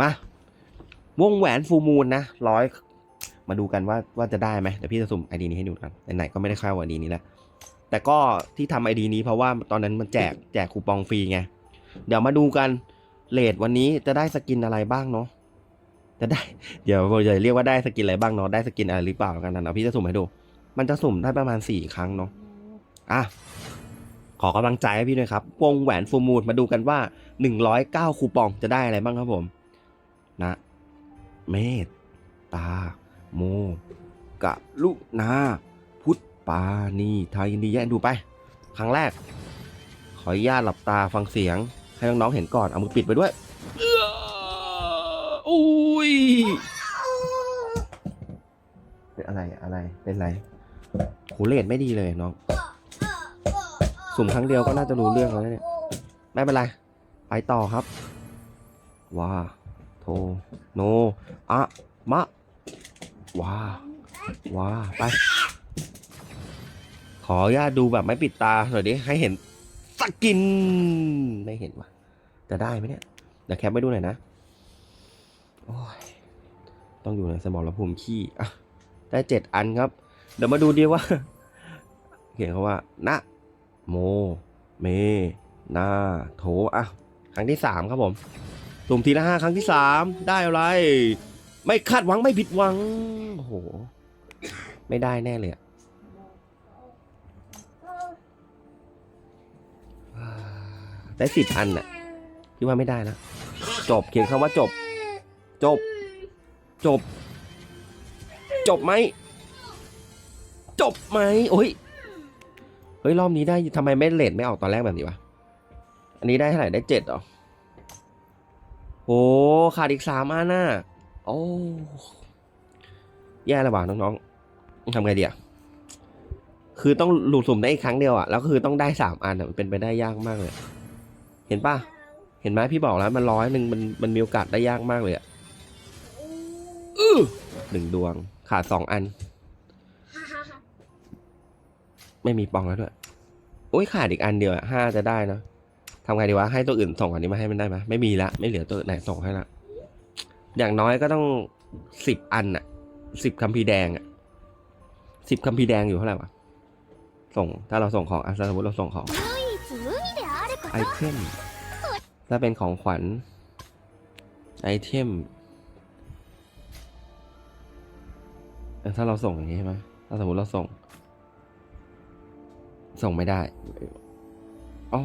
มาวงแหวนฟูมูลนะร้อยมาดูกันว่าว่าจะได้ไหมเดี๋ยวพี่จะสุ่มไอดีนี้ให้ดูกันไหนๆก็ไม่ได้เข้าไอดีนี้แล้วแต่ก็ที่ทำไอดีนี้เพราะว่าตอนนั้นมันแจกแจกคูปองฟรีไงเดี๋ยวมาดูกันเลทวันนี้จะได้สกินอะไรบ้างเนาะจะได้เดี๋ยวเราจะเรียกว่าได้สกินอะไรบ้างเนาะได้สกินอะไรหรือเปล่ากันนะเดี๋ยวพี่จะสุ่มให้ดู มันจะสุ่มได้ประมาณสี่ครั้งเนาะอะขอกำลังใจให้พี่ด้วยครับวงแหวนฟูมูลมาดูกันว่าหนึ่งร้อยเก้าคูปองจะได้อะไรบ้างครับผม นะ เมตตา โมกะลุนา พุทธปานีทายินดีแย่ดูไป ครั้งแรก ขออนุญาตหลับตาฟังเสียง ให้น้องๆเห็นก่อน เอามือปิดไปด้วยอุ้ยเป็นอะไรอะไรเป็นไรหูเลดไม่ดีเลยน้อง สุ่มครั้งเดียวก็น่าจะรู้เรื่องแล้วเนี่ย ไม่เป็นไร ไปต่อครับ ว้า โทโนอะมะว้าว้าไป ขออนุญาตดูแบบไม่ปิดตาหน่อยดิให้เห็นสกิน ไม่เห็นว่ะจะได้ไหมเนี่ยเดี๋ยวแคปไปดูหน่อยนะโอ้ยต้องอยู่ในสมรภูมิขี้อะได้เจ็ดอันครับ เดี๋ยวมาดูดีว่า เขียนเขาว่านะโม เม นา โถอะ ครั้งที่สามครับผม สุ่มทีละห้าครั้งที่สามได้อะไร ไม่คาดหวังไม่ผิดหวังโอ้โหไม่ได้แน่เลยอะได้สิบอันน่ะพี่ว่าไม่ได้นะจบเขียนคำว่าจบ จบ จบ จบไหมจบไหมโอ้ยเฮ้ยรอบนี้ได้ทำไมไม่เลทไม่ออกตอนแรกแบบนี้วะอันนี้ได้เท่าไหร่ได้เจ็ดเหรอ โอ้ขาดอีกสามอันน่ะโอ้แย่ระหว่างน้องๆทำไงดีอะคือต้องหลุดสุ่มได้อีกครั้งเดียวอะแล้วก็คือต้องได้สามอันอะมันเป็นไปได้ยากมากเลย เห็นปะเห็นไหมพี่บอกแล้วมันร้อยหนึ่งมันมันมีโอกาสได้ยากมากเลยอะอือหนึ่งดวง ขาดสองอัน ไม่มีปองแล้วด้วยโอ้ยขาดอีกอันเดียวอะห้าจะได้เนอะ ทำไงดีวะให้ตัวอื่นส่งอันนี้มาให้มันได้ไหมไม่มีละไม่เหลือตัวไหนส่งให้ละอย่างน้อยก็ต้องสิบอันอะสิบคัมพีแดงอะสิบคัมพีแดงอยู่เท่าไหร่วะส่งถ้าเราส่งของอะสมมติเราส่งของไอเทมถ้าเป็นของขวัญไอเทมถ้าเราส่งอย่างนี้ใช่ไหมถ้าสมมติเราส่ง ส่งไม่ได้อ๋อ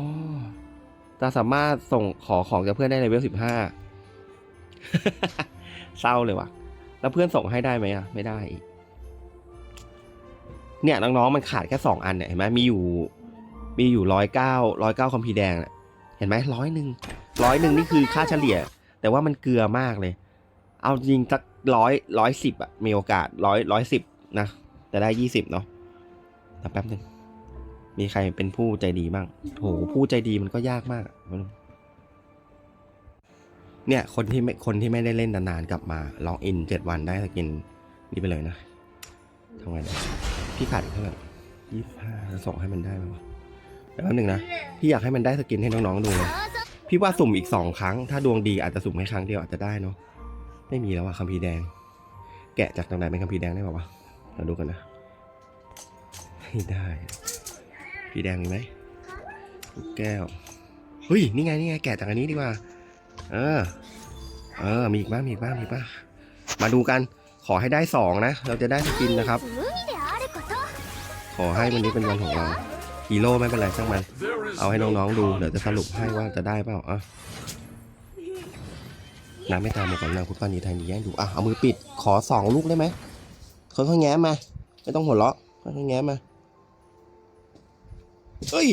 จะสามารถส่งขอของจากเพื่อนได้เลเวลสิบห้าเศร้าเลยว่ะ แล้วเพื่อนส่งให้ได้ไหมอะ ไม่ได้ เนี่ยน้องๆมันขาดแค่สองอันเนี่ยเห็นไหมมีอยู่ มีอยู่ร้อยเก้าร้อยเก้าคอมพีร์แดงน่ะเห็นไหมร้อยหนึ่งร้อยหนึ่งนี่คือค่าเฉลี่ย แต่ว่ามันเกลือมากเลย เอาจริงสักร้อยร้อยสิบอะมีโอกาสร้อยร้อยสิบนะจะได้ยี่สิบเนาะแต่แป๊บหนึ่ง มีใครเป็นผู้ใจดีบ้างโหผู้ใจดีมันก็ยากมาก เนี่ยคนที่ไม่คนที่ไม่ได้เล่นนานๆกลับมาลองอินเจ็ดวันได้สกินนี่ไปเลยนะทำไงพี่ขาดเท่าไหร่ยี่สิบห้าส่งให้มันได้ไหมวะแป๊บนึงนะพี่อยากให้มันได้สกินให้น้องๆดูนะพี่ว่าสุ่มอีกสองครั้ง ถ้าดวงดีอาจจะสุ่มแค่ครั้งเดียวอาจจะได้เนาะไม่มีแล้วอะคัมพีแดง แกะจากตรงไหนเป็นคัมพีแดงได้ป่าวะเราดูกันนะไม่ได้ พี่แดงมีไหมลูกแก้วเฮ้ยนี่ไงนี่ไงแกะจากอันนี้ดีกว่า เออ เออมีอีกบ้างมีอีกบ้างมีบ้างมาดูกันขอให้ได้สองนะ เราจะได้สกินนะครับ ขอให้วันนี้เป็นวันของเราฮีโร่ไม่เป็นไรช่างมันเอาให้น้องๆดูเดี๋ยวจะสรุปให้ว่าจะได้เปล่าอะน้ำไม่ตามมาก่อนนางคุณป้านีไทยนีแย่งดูอะเอามือปิดขอสองลูกได้ไหมเขาเขาแง้มมาไม่ต้องหัวเราะเขาเขาแง้มมา เอ้ย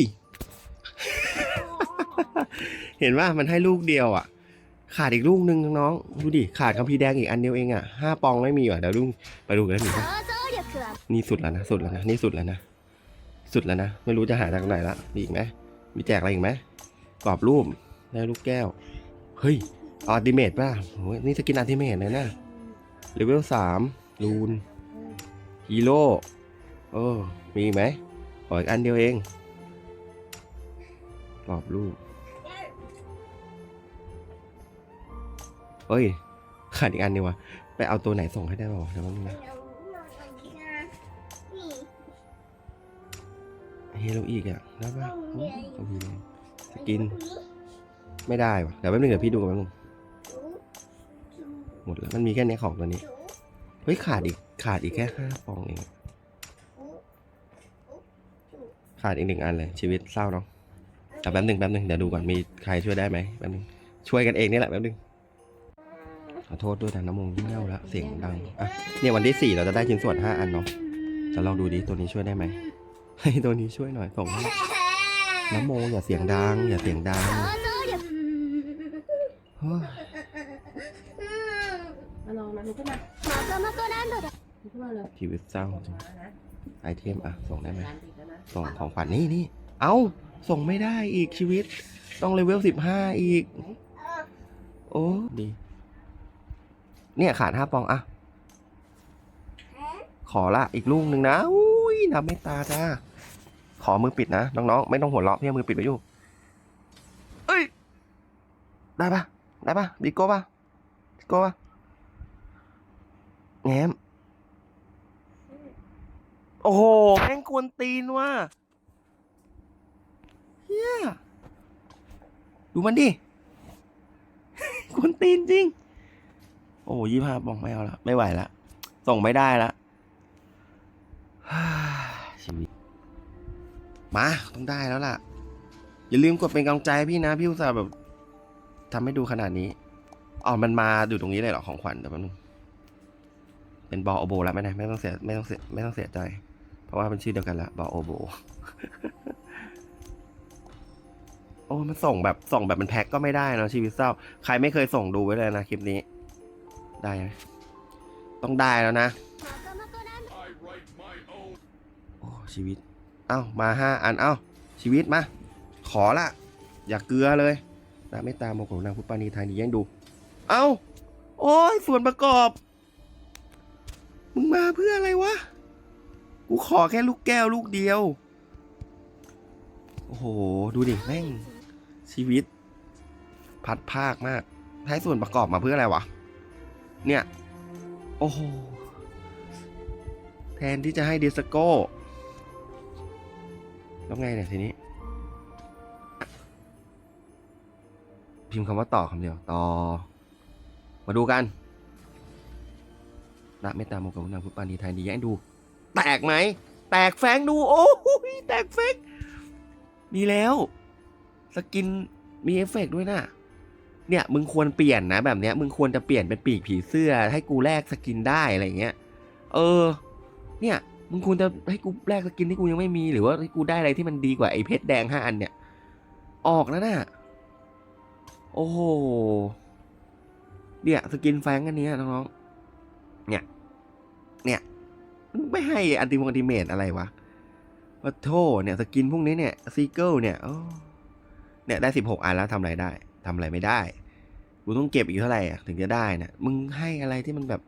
เห็นว่ามันให้ลูกเดียวอะ ขาดอีกลูกนึงน้อง ดูดิ ขาดคำพีแดงอีกอันเดียวเองอะห้าปองไม่มีอะเดี๋ยวลุงไปดูกันแล้วหนึ่งนี่สุดแล้วนะ สุดแล้วนะ นี่สุดแล้วนะ สุดแล้วนะ ไม่รู้จะหาจากไหนละมีอีกไหมมีแจกอะไรอีกไหมกรอบรูปได้ลูกแก้ว เฮ้ยอัลติเมตป่ะโอ้ยนี่สกินอัลติเมตเลยนะเลเวลสามลูนฮีโร่เออมีไหมขออีกอันเดียวเอง กรอบรูปเฮ้ย ขาดอีกอันดีวะ ไปเอาตัวไหนส่งให้ได้บ้างเดี๋ยวแป๊บนึงนะเฮโรอีกอะได้ปะโอเคสกิน ไม่ได้วะเดี๋ยวแป๊บนึงเดี๋ยวพี่ดูกันแป๊บนึงหมดแล้ว มันมีแค่นี้ของตัวนี้ เฮ้ย ขาดอีก ขาดอีกแค่ห้าฟองเอง ขาดอีกหนึ่งอันเลย ชีวิตเศร้าเนาะ แต่แป๊บนึงแป๊บนึงเดี๋ยวดูก่อนมีใครช่วยได้ไหมแป๊บนึงช่วยกันเองนี่แหละแป๊บนึงขอโทษด้วยนะน้ำมงยิ่งเน่าละเสียงดังอะเนี่ยวันที่สี่เราจะได้ชิ้นส่วนห้าอันเนาะจะลองดูดิตัวนี้ช่วยได้ไหมให้ตัวนี้ช่วยหน่อยส่งน้ำมงอย่าเสียงดังอย่าเสียงดังชีวิตเศร้าไอเทมอะส่งได้ไหมส่งของขวัญนี่นี่ เอ้า ส่งไม่ได้อีกชีวิต ต้องเลเวลสิบห้าอีก โอ้ดี เนี่ยขาดห้าปองอะขอละอีกลูกหนึ่งนะอุ้ยน้ำไม่ตาจ้า ขอมือปิดนะ น้องๆ ไม่ต้องหัวเราะพี่เอามือปิดไว้อยู่เอ้ย ได้ปะได้ปะบิโก้ปะบิโก้ปะแง้มโอ้โหแม่งกวนตีนว่ะ เฮียดูมันดิกวนตีนจริง โอ้ยี่ห้าปองไม่เอาละไม่ไหวละส่งไม่ได้ละชีวิต มาต้องได้แล้วล่ะ อย่าลืมกดเป็นกำลังใจพี่นะ พี่อุตส่าห์แบบทำให้ดูขนาดนี้อ๋อมันมาอยู่ตรงนี้เลยเหรอของขวัญเดี๋ยวแป๊บนึงเป็นบอโอโบแล้วไม่ได้ไม่ต้องเสียไม่ต้องเสียไม่ต้องเสียใจ เพราะว่าเป็นชื่อเดียวกันละบอโอโบ โอ้มันส่งแบบส่งแบบมันแพ็กก็ไม่ได้เนาะชีวิตเศร้า ใครไม่เคยส่งดูไว้เลยนะคลิปนี้ ได้ไหมต้องได้แล้วนะโอ้ชีวิต เอ้ามาห้าอันเอ้าชีวิตมา ขอละ อย่าเกลือเลยนะไม่ตามโงของนางพุทธปานีไทยนี่ยังดู เอ้า โอ้ยส่วนประกอบ มึงมาเพื่ออะไรวะ กูขอแค่ลูกแก้วลูกเดียว โอ้โห ดูดิแม่ง ชีวิต พัดภาคมากให้ส่วนประกอบมาเพื่ออะไรวะ เนี่ย โอ้โห แทนที่จะให้ดิสโก้ แล้วไงเนี่ยทีนี้ พิมพ์คำว่าต่อคำเดียว ต่อ มาดูกันละเมตตาโมกับนางพุทธปานีไทยดีแย่งดู แตกไหม แตกแฟงดู โอ้ยแตกแฟงมีแล้ว สกินมีเอฟเฟกต์ด้วยนะเนี่ยมึงควรเปลี่ยนนะแบบเนี้ยมึงควรจะเปลี่ยนเป็นปีกผีเสื้อ ให้กูแลกสกินได้อะไรเงี้ย เออ เนี่ยมึงควรจะให้กูแลกสกินที่กูยังไม่มีหรือว่าให้กูได้อะไรที่มันดีกว่าไอ้เพชรแดงห้าอันเนี่ย ออกแล้วนะ่ะโอ้โหเนี่ยสกินแฟงอันนี้น้องๆเนี่ย เนี่ยไม่ให้อันติมอันติเมตอะไรวะปะโทเนี่ยสกินพวกนี้เนี่ยซีเกิลเนี่ยโอ้ เนี่ยได้สิบหกอันแล้วทำอะไรได้ทำอะไรไม่ได้กูต้องเก็บอีกเท่าไหร่ถึงจะได้นะมึงให้อะไรที่มันแบบ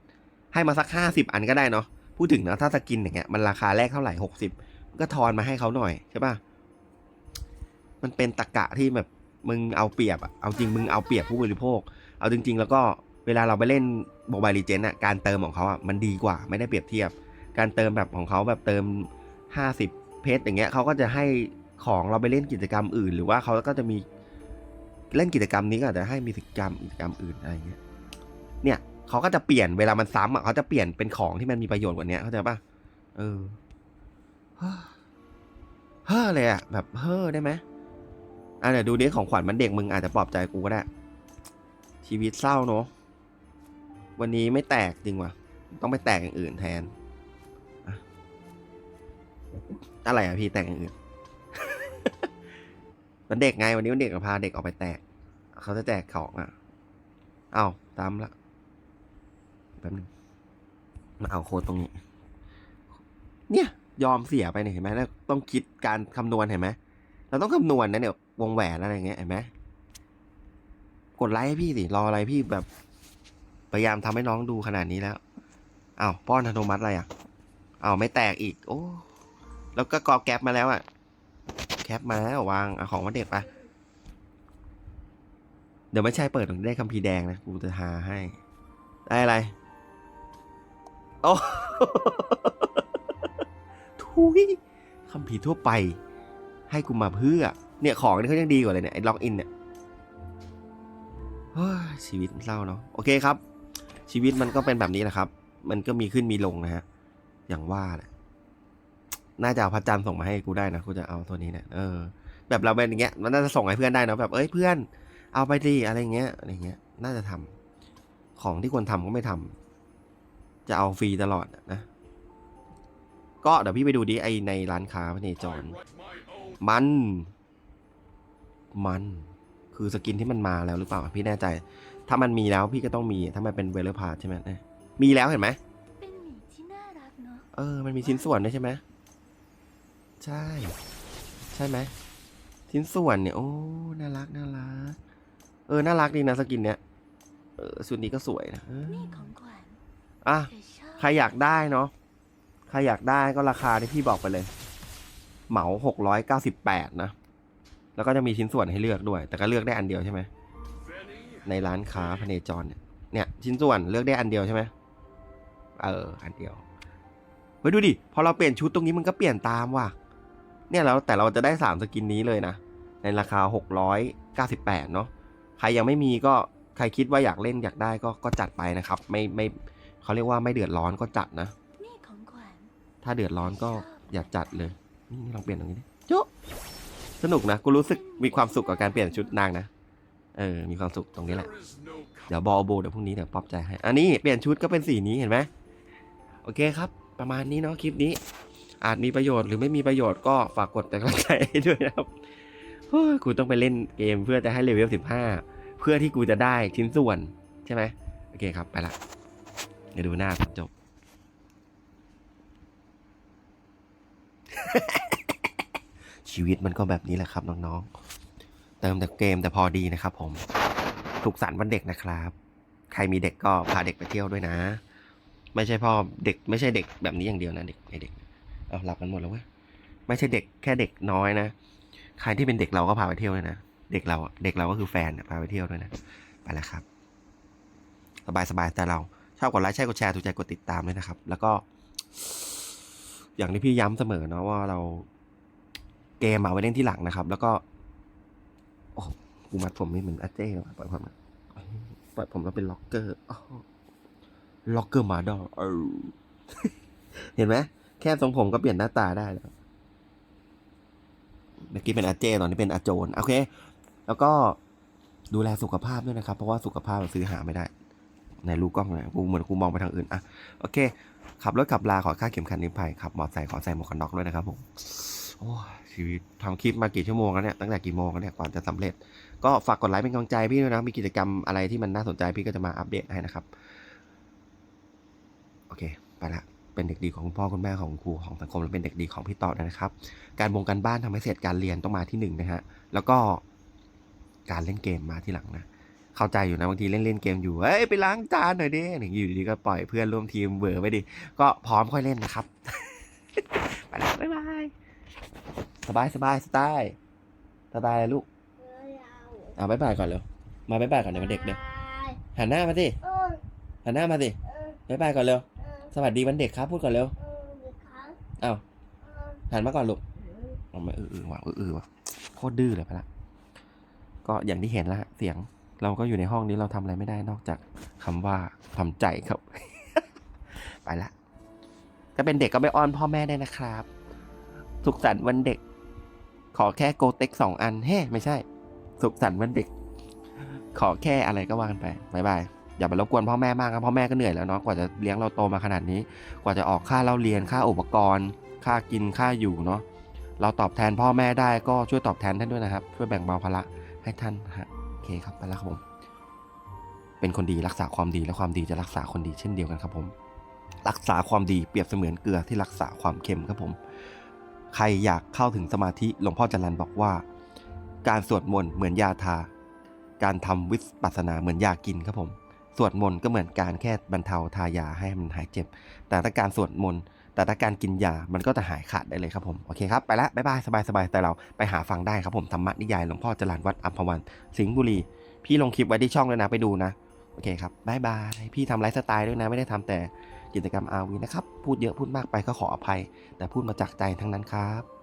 ให้มาสักห้าสิบอันก็ได้เนาะพูดถึงนะถ้าสกินอย่างเงี้ยมันราคาแรกเท่าไหร่หกสิบก็ทอนมาให้เขาหน่อยใช่ป่ะมันเป็นตะกะที่แบบมึงเอาเปรียบอะเอาจริงมึงเอาเปรียบผู้บริโภค เอาจริง ๆ แล้วก็เวลาเราไปเล่นโมบายลีเจนอะการเติมของเขาอะมันดีกว่าไม่ได้เปรียบเทียบ การเติมแบบของเขาแบบเติมห้าสิบเพชรอย่างเงี้ยเขาก็จะให้ ของเราไปเล่นกิจกรรมอื่น หรือว่าเขาก็จะมีเล่นกิจกรรมนี้ก็อาจจะให้มีกิจกรรมกิจกรรมอื่นอะไรเงี้ยเนี่ยเขาก็จะเปลี่ยนเวลามันซ้ำอะเขาจะเปลี่ยนเป็นของที่มันมีประโยชน์กว่านี้เข้าใจปะเออเฮ้อเฮ้อเลยอะแบบเฮ้อได้ไหมอะเดี๋ยวดูดิของขวัญมันเด็กมึงอาจจะปลอบใจกูก็ได้ ชีวิตเศร้าเนอะวันนี้ไม่แตกจริงวะต้องไปแตกอย่างอื่นแทนอะอะไรอะพี่แตกอย่างอื่น มันเด็กไงวันนี้วันเด็กก็พาเด็กออกไปแตก เขาจะแจกของอะ เอาตามละแป๊บนึงมาเอาโค้ดตรงนี้ เนี่ย ยอมเสียไปเนี่ยเห็นไหมแล้วต้องคิดการคำนวณเห็นไหมเราต้องคำนวณนะเนี่ยวงแหวนอะไรเงี้ยเห็นไหมกดไลค์ให้พี่สิรออะไรพี่แบบ พยายามทำให้น้องดูขนาดนี้แล้วอ้าวป้อนธนมัติอะไรอะอ้าวไม่แตกอีก โอ้ แล้วก็กรอแก๊ปมาแล้วอะ คปมาแล้ววางเอาของมาเด็กไป เดี๋ยวไม่ใช่เปิดได้คัมภีร์แดงนะ กูจะหาให้ ได้อะไร โอ้ทุยคัมภีร์ทั่วไป ให้กูมาเพื่อ เนี่ยของนี่เขายังดีกว่าเลยเนี่ยไอ้ล็อกอินเนี่ยเฮ้ยชีวิตมันเศร้าเนาะโอเคครับ ชีวิตมันก็เป็นแบบนี้แหละครับ มันก็มีขึ้นมีลงนะฮะ อย่างว่าแหละ น่าจะเอาพระจันทร์ส่งมาให้กูได้นะกูจะเอาตัวนี้เนี่ยเออแบบเราเป็นอย่างเงี้ยมันน่าจะส่งให้เพื่อนได้เนอะแบบเอ้ยเพื่อน เอาไปดิอะไรเงี้ยอะไรเงี้ย น่าจะทำของที่ควรทำก็ไม่ทำจะเอาฟรีตลอดอะนะ ก็เดี๋ยวพี่ไปดูดิไอในร้านค้าพระเนจร มัน มันคือสกินที่มันมาแล้วหรือเปล่าพี่แน่ใจ ถ้ามันมีแล้วพี่ก็ต้องมีถ้ามันเป็นเวลเลอร์พาใช่ไหมเออมีแล้วเห็นไหมเป็นหมีที่น่ารักเนาะเออ มันมีชิ้นส่วนด้วยใช่ไหม ใช่ ใช่ไหมชิ้นส่วนเนี่ย โอ้ น่ารัก น่ารัก เออ น่ารักดีนะสกินเนี้ย เออชุดนี้ก็สวยนะเออนี่ของขวัญอะ ใครอยากได้เนาะ ใครอยากได้ก็ราคาที่พี่บอกไปเลย เหมาหกร้อยเก้าสิบแปดนะ แล้วก็จะมีชิ้นส่วนให้เลือกด้วย แต่ก็เลือกได้อันเดียวใช่ไหม ในร้านค้าพเนจรเนี่ย เนี่ย ชิ้นส่วนเลือกได้อันเดียวใช่ไหมเออ อันเดียวเฮ้ดูดิ พอเราเปลี่ยนชุดตรงนี้มันก็เปลี่ยนตามว่ะ เนี่ยเราแต่เราจะได้สามสกินนี้เลยนะ ในราคาหกร้อยเก้าสิบแปดเนาะใครยังไม่มีก็ใครคิดว่าอยากเล่นอยากได้ก็ก็จัดไปนะครับ ไม่ไม่เขาเรียกว่าไม่เดือดร้อนก็จัดนะนี่ของขวัญถ้าเดือดร้อนก็อย่าจัดเลยนี่ลองเปลี่ยนตรงนี้ดิโจ๊สนุกนะกูรู้สึกมีความสุขกับการเปลี่ยนชุดนางนะเออ มีความสุขตรงนี้แหละ เดี๋ยวบอลโบเดี๋ยวพรุ่งนี้เดี๋ยวป๊อปใจให้ อันนี้เปลี่ยนชุดก็เป็นสีนี้เห็นไหม โอเคครับ ประมาณนี้เนาะคลิปนี้ อาจมีประโยชน์หรือไม่มีประโยชน์ก็ฝากกดแต่กำลังใจให้ด้วยนะครับกูต้องไปเล่นเกมเพื่อจะให้เลเวลสิบห้าเพื่อที่กูจะได้ชิ้นส่วนใช่ไหมโอเคครับไปละเดี๋ยวดูหน้าตอนจบ ชีวิตมันก็แบบนี้แหละครับน้องๆ เติมแต่เกมแต่พอดีนะครับผมสุขสันต์วันเด็กนะครับ ใครมีเด็กก็พาเด็กไปเที่ยวด้วยนะ ไม่ใช่พ่อเด็กไม่ใช่เด็กแบบนี้อย่างเดียวนะเด็กไอเด็ก เอาหลับกันหมดแล้วเว้ยไม่ใช่เด็กแค่เด็กน้อยนะใครที่เป็นเด็กเราก็พาไปเที่ยวด้วยนะเด็กเราเด็กเราก็คือแฟนพาไปเที่ยวด้วยนะไปแล้วครับ สบายสบายแต่เราชอบกดไลค์ใช่กดแชร์ถูกใจกดติดตามด้วยนะครับ แล้วก็ อย่างที่พี่ย้ำเสมอเนาะว่าเราเกมเอาไว้เล่นที่หลังนะครับ แล้วก็โอ้โหกูมัดผมไม่เหมือนอาเจ้เลยว่ะปล่อยผมปล่อยผมแล้วเป็นล็อกเกอร์ล็อกเกอร์มาดอเออเห็นไหม แค่ทรงผมก็เปลี่ยนหน้าตาได้แล้ว เมื่อกี้เป็นอาเจตอนนี้เป็นอาโจนโอเค แล้วก็ดูแลสุขภาพด้วยนะครับ เพราะว่าสุขภาพเราซื้อหาไม่ได้ ในรูกล้องเลยกูเหมือนกูมองไปทางอื่นอะโอเค ขับรถขับลาขอค่าเข็มขัดนิรภัยขับมอเตอร์ไซค์ขอใส่หมวกกันน็อกด้วยนะครับผมโอ้ชีวิตทำคลิปมากี่ชั่วโมงแล้วเนี่ยตั้งแต่กี่โมงแล้วเนี่ยก่อนจะสำเร็จ ก็ฝากกดไลค์เป็นกำลังใจพี่ด้วยนะ มีกิจกรรมอะไรที่มันน่าสนใจพี่ก็จะมาอัปเดตให้นะครับ โอเค ไปละ เป็นเด็กดีของคุณพ่อคุณแม่ของครูของสังคมและเป็นเด็กดีของพี่ต่อด้วยนะครับ การบงการบ้านทำให้เสร็จการเรียนต้องมาที่หนึ่งนะฮะแล้วก็การเล่นเกมมาที่หลังนะเข้าใจอยู่นะบางทีเล่นเล่นเกมอยู่เฮ้ยไปล้างจานหน่อยดิอย่างอยู่ดีๆก็ปล่อยเพื่อนร่วมทีมเบอร์ไปดิก็พร้อมค่อยเล่นนะครับไปละบ๊ายบายสบายสบายสไตล์สไตล์อะไรลูกเออเอาเอาบ๊ายบายก่อนเร็วมาบ๊ายบายก่อนเดี๋ยวมันเด็กเด้อหันหน้ามาสิเออหันหน้ามาสิเออบ๊ายบายก่อนเร็วเออ สวัสดีวันเด็กครับ พูดก่อนเร็วเออเด็กครับอ้าวเออหันมาก่อนลูกเออเอาไม่เออเออว่ะเออเออว่ะโคตรดื้อเลยพะละก็อย่างที่เห็นแล้วฮะเสียงเราก็อยู่ในห้องนี้เราทำอะไรไม่ได้นอกจากคำว่าทำใจครับ ไปละถ้าเป็นเด็กก็ไปอ้อนพ่อแม่ได้นะครับ สุขสันต์วันเด็ก ขอแค่โกเต็กสองอันเฮ้ไม่ใช่ สุขสันต์วันเด็ก ขอแค่อะไรก็ว่ากันไปบายบาย อย่าไปรบกวนพ่อแม่มากครับพ่อแม่ก็เหนื่อยแล้วเนาะกว่าจะเลี้ยงเราโตมาขนาดนี้ กว่าจะออกค่าเราเรียนค่าอุปกรณ์ ค่ากินค่าอยู่เนาะเราตอบแทนพ่อแม่ได้ก็ช่วยตอบแทนท่านด้วยนะครับ ช่วยแบ่งเบาภาระให้ท่านฮะโอเคครับไปแล้วครับผม เป็นคนดีรักษาความดีและความดีจะรักษาคนดีเช่นเดียวกันครับผม รักษาความดีเปรียบเสมือนเกลือที่รักษาความเค็มครับผม ใครอยากเข้าถึงสมาธิหลวงพ่อจรันบอกว่า การสวดมนต์เหมือนยาทา การทำวิปัสสนาเหมือนยากินครับผม สวดมนต์ก็เหมือนการแค่บรรเทาทายาให้มันหายเจ็บ แต่ถ้าการสวดมนต์แต่ถ้าการกินยา มันก็จะหายขาดได้เลยครับผม โอเคครับ ไปละบ๊ายบาย สบายสบายแต่เราไปหาฟังได้ครับผม ธรรมะนิยายหลวงพ่อจรันวัดอัมพวัน สิงห์บุรี พี่ลงคลิปไว้ที่ช่องด้วยนะ ไปดูนะ โอเคครับบายบาย พี่ทำไลฟ์สไตล์ด้วยนะ ไม่ได้ทำแต่กิจกรรมอาวีนะครับ พูดเยอะพูดมากไปก็ขออภัย แต่พูดมาจากใจทั้งนั้นครับ